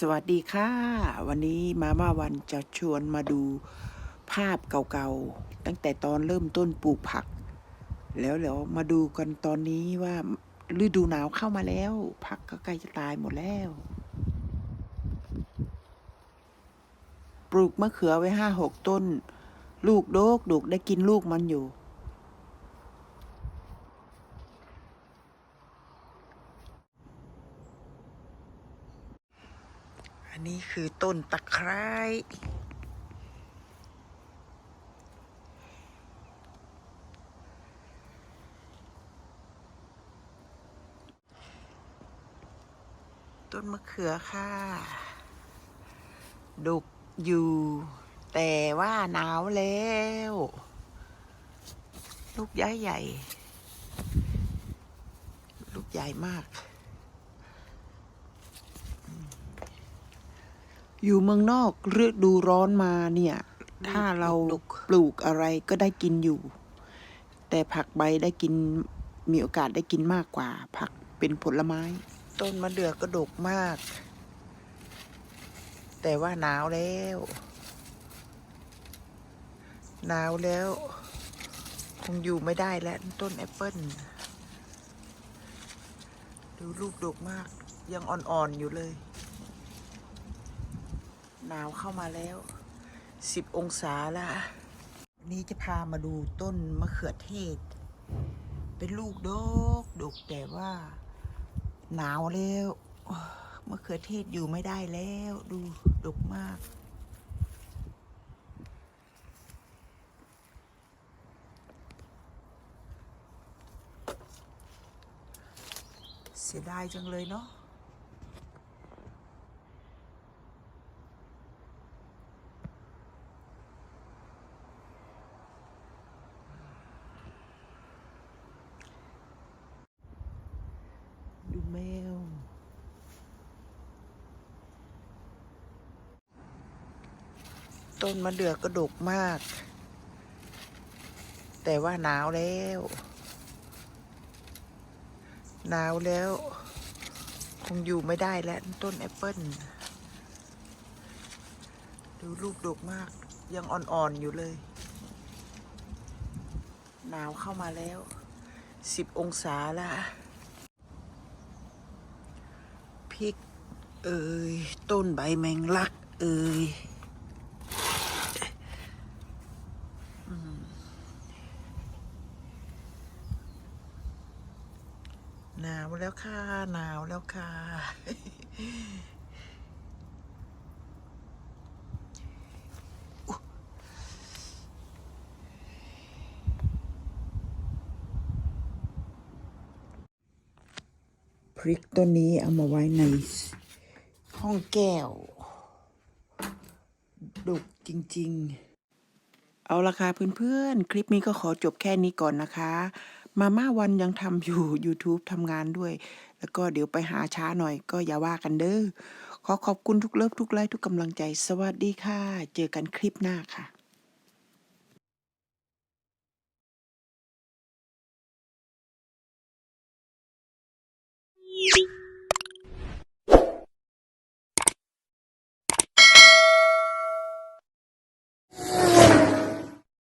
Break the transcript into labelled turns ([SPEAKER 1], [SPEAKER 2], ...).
[SPEAKER 1] สวัสดีค่ะ วันนี้มาม่าวันจะชวนมาดูภาพเก่าๆ ตั้งแต่ตอนเริ่มต้นปลูกผัก แล้วเดี๋ยวมาดูกันตอนนี้ว่าฤดูหนาวเข้ามาแล้ว ผักก็ใกล้จะตายหมดแล้ว ปลูกมะเขือไว้ห้าหกต้น ลูกโดกดกได้กินลูกมันอยู่ อันนี้คือต้นตะไคร้ต้นมะเขือค่ะ ดุกอยู่ แต่ว่าหนาวแล้ว ลูกย้ายใหญ่ ลูกใหญ่มาก อยู่เมืองนอกฤดูร้อนมาเนี่ย ถ้าเราปลูกอะไรก็ได้กินอยู่ แต่ผักใบได้กินมีโอกาสได้กินมากกว่า ผักเป็นผลไม้ ต้นมะเดื่อก็ดกมาก แต่ว่าหนาวแล้ว หนาวแล้ว คงอยู่ไม่ได้แล้วต้นแอปเปิ้ลดูลูกดกมาก ยังอ่อนๆอยู่เลย หนาวเข้ามาแล้วสิบองศาละวันนี้จะพามาดูต้นมะเขือเทศ เป็นลูกดกดกแต่ว่า หนาวแล้วมะเขือเทศอยู่ไม่ได้แล้วดูดกมากเสียดายจังเลยเนาะ ดู แมว ต้นมะเดื่อกระดกมาก แต่ว่าหนาวแล้ว หนาวแล้ว คงอยู่ไม่ได้แล้วต้นแอปเปิ้ลดูลูกดกมาก ยังอ่อนๆอยู่เลย หนาวเข้ามาแล้วสิบองศาละ พริก เอ่ยต้นใบแมงลัก เอ่ยหนาวแล้วค่ะ หนาวแล้วค่ะ ริกต้นนี้เอามาไว้ในห้องแก้วดุกจริง ๆ เอาละค่ะเพื่อนๆ คลิปนี้ก็ขอจบแค่นี้ก่อนนะคะ มาม่าวันยังทำอยู่ YouTube ทำงานด้วย แล้วก็เดี๋ยวไปหาช้าหน่อยก็อย่าว่ากันเด้อ ขอขอบคุณทุกเลิฟทุกไลค์ทุกกำลังใจ สวัสดีค่ะ เจอกันคลิปหน้าค่ะ